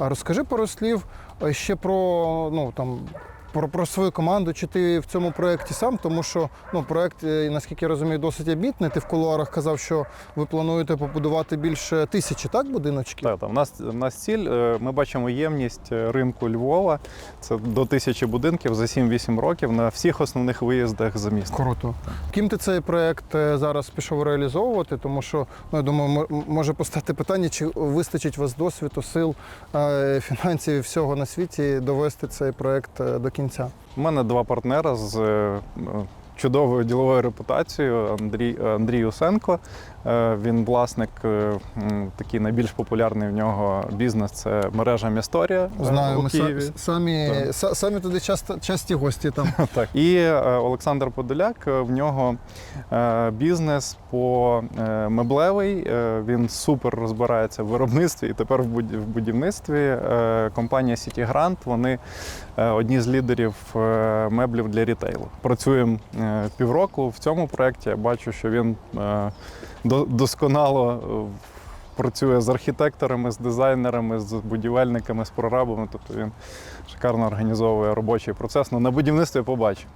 А розкажи пару слів е, ще про ну там. Про, про свою команду, чи ти в цьому проєкті сам, тому що ну, проєкт, е, наскільки я розумію, досить амбітний. Ти в кулуарах казав, що ви плануєте побудувати більше тисячі, так, будиночків? Так, так. У нас у нас ціль. е, Ми бачимо ємність е, ринку Львова. Це до тисячі будинків за 7-8 років на всіх основних виїздах за місто. Круто. Ким ти цей проєкт зараз пішов реалізовувати? Тому що ну, я думаю, може постати питання, чи вистачить вас досвіду, сил, фінансів і всього на світі довести цей проєкт до кінця. У мене два партнера з е, чудовою діловою репутацією. Андрій, Андрій Усенко. Е, Він власник е, такий найбільш популярний в нього бізнес це мережа Місторія е, Знаю, у ми Києві. самі, Так. самі туди часто, часті гості там. Так. І Олександр Подоляк, в нього бізнес по меблевий. Він супер розбирається в виробництві і тепер в буд- будівництві. Компанія City Grant, вони одні з лідерів меблів для рітейлу. Працюємо півроку в цьому проєкті. Я бачу, що він е, досконало. е, Працює з архітекторами, з дизайнерами, з будівельниками, з прорабами. Тобто він шикарно організовує робочий процес. Ну, на будівництві побачив.